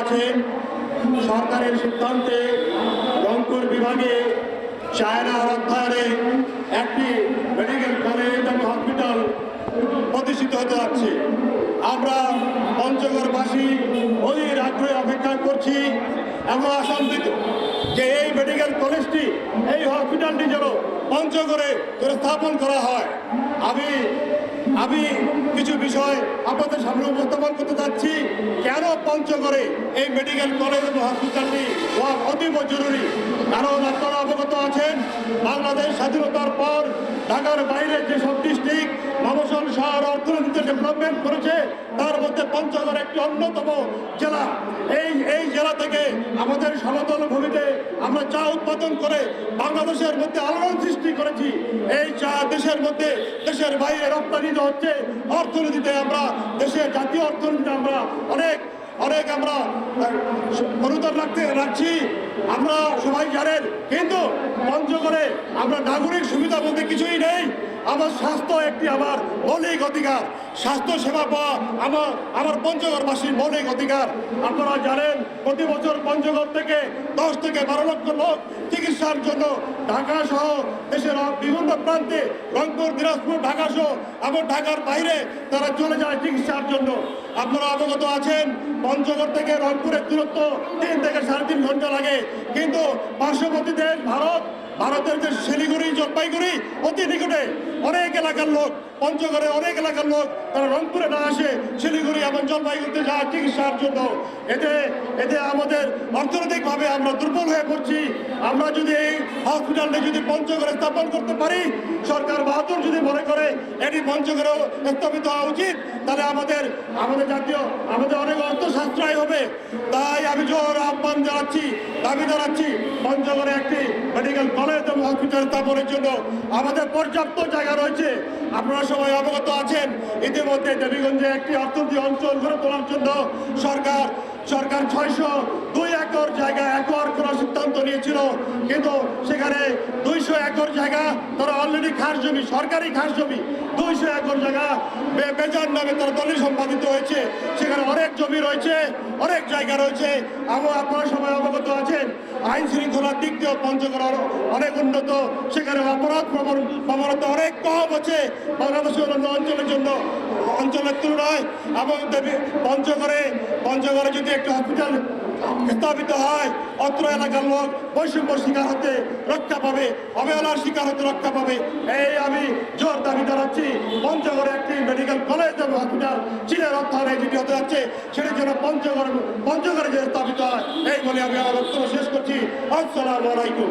আছেন, সরকারের সিদ্ধান্তে রংপুর বিভাগে চায়না অধ্যায়নে একটি মেডিকেল কলেজ এবং হসপিটাল প্রতিষ্ঠিত হতে যাচ্ছে। আমরা পঞ্চগড়বাসী অধীর আগ্রহে অপেক্ষা করছি এবং আশান্বিত যে এই মেডিকেল কলেজটি, এই হসপিটালটি যেন পঞ্চগড়ে স্থাপন করা হয়। আমি আমি কিছু বিষয় আপনাদের সামনে উপস্থাপন করতে চাচ্ছি কেন পঞ্চগড়ে এই মেডিকেল কলেজ এবং হসপিটালটি হওয়া অতীব জরুরি। কারণ আপনারা অবগত আছেন, বাংলাদেশ স্বাধীনতার পর ঢাকার বাইরে যেসব ডিস্ট্রিক্ট মমসল শহর অর্থনীতিতে ডেভেলপমেন্ট করেছে, তার মধ্যে পঞ্চগড় একটি অন্যতম জেলা। এই এই জেলা থেকে আমাদের সমতল ভূমিতে আমরা চা উৎপাদন করে বাংলাদেশের মধ্যে আলোড়ন সৃষ্টি করেছি। এই চা দেশের মধ্যে দেশের বাইরে রপ্তানি হচ্ছে। অর্থনীতিতে আমরা দেশের জাতীয় অর্থনীতিতে আমরা অনেক অনেক আমরা অনুদান রাখতে, রাখছি। আমরা সবাই জানেন, কিন্তু পঞ্চগড়ে আমরা নাগরিক সুবিধা বলতে কিছুই নেই। আমার স্বাস্থ্য একটি আমার মৌলিক অধিকার। স্বাস্থ্য সেবা পাওয়া আমার আমার পঞ্চগড়বাসীর মৌলিক অধিকার। আপনারা জানেন, প্রতি বছর পঞ্চগড় থেকে দশ থেকে বারো লক্ষ লোক চিকিৎসার জন্য ঢাকা সহ দেশের বিভিন্ন প্রান্তে রংপুর, দিনাজপুর, ঢাকা সহ এবং ঢাকার বাইরে তারা চলে যায় চিকিৎসার জন্য। আপনারা অবগত আছেন, পঞ্চগড় থেকে রংপুরের দূরত্ব তিন থেকে সাড়ে তিন ঘণ্টা লাগে। কিন্তু পার্শ্ববর্তী দেশ ভারত, ভারতের যে শিলিগুড়ি, জলপাইগুড়ি, অতি নিকটে অনেক এলাকার লোক, পঞ্চগড়ে অনেক এলাকার লোক, তারা রংপুরে না আসে, শিলিগুড়ি এবং জলপাইগুড়িতে যায় চিকিৎসার জন্য। এতে এতে আমাদের অর্থনৈতিকভাবে আমরা দুর্বল হয়ে পড়ছি। আমরা যদি এই হসপিটালটি যদি পঞ্চগড়ে স্থাপন করতে পারি, সরকার বাহাদুর যদি মনে করে এটি পঞ্চগড়েও স্থাপিত হওয়া উচিত, তাহলে আমাদের আমাদের জাতীয়, আমাদের অনেক অর্থ সাশ্রয় হবে। তাই আমি জোর আহ্বান জানাচ্ছি, দাবি জানাচ্ছি পঞ্চগড়ে একটি মেডিকেল কলেজ এবং হসপিটাল স্থাপনের জন্য আমাদের পর্যাপ্ত জায়গা রয়েছে। আপনারা সবাই অবগত আছেন, ইতিমধ্যে দেবীগঞ্জে একটি অর্থনীতি অঞ্চল গড়ে তোলার জন্য সরকার সরকার ছয়শো দুই একর জায়গা একর করার সিদ্ধান্ত নিয়েছিল। কিন্তু সেখানে দুইশো একর জায়গা, তারা অলরেডি খাস জমি, সরকারি খাস জমি, দুইশো একর জায়গা বেজার নামে তারা দলে সম্পাদিত হয়েছে। সেখানে অনেক জমি রয়েছে, অনেক জায়গা রয়েছে। এবং আপনারা সবাই অবগত আছেন, আইন শৃঙ্খলার দিক দিয়েও পঞ্চগড় অনেক উন্নত। সেখানে অপরাধ প্রবণ, প্রবণতা অনেক কম আছে বাংলাদেশের অন্যান্য অঞ্চলের জন্য, অঞ্চলের তুলনায়। এবং পঞ্চগড়ে পঞ্চগড়ে যদি একটি হসপিটাল স্থাপিত হয়। অত্র এলাকার লোক বৈষম্য শিকার হতে রক্ষা পাবে, অবহেলার শিকার হতে রক্ষা পাবে। এই আমি জোর দাবি জানাচ্ছি, পঞ্চগড়ে একটি মেডিকেল কলেজ এবং হসপিটাল চীনের অর্থায়নে যেটি হতে যাচ্ছে, সেটির জন্য পঞ্চগড় পঞ্চগড়ে যে স্থাপিত হয়, এই বলে আমি আমার বক্তব্য শেষ করছি। আসসালামু আলাইকুম।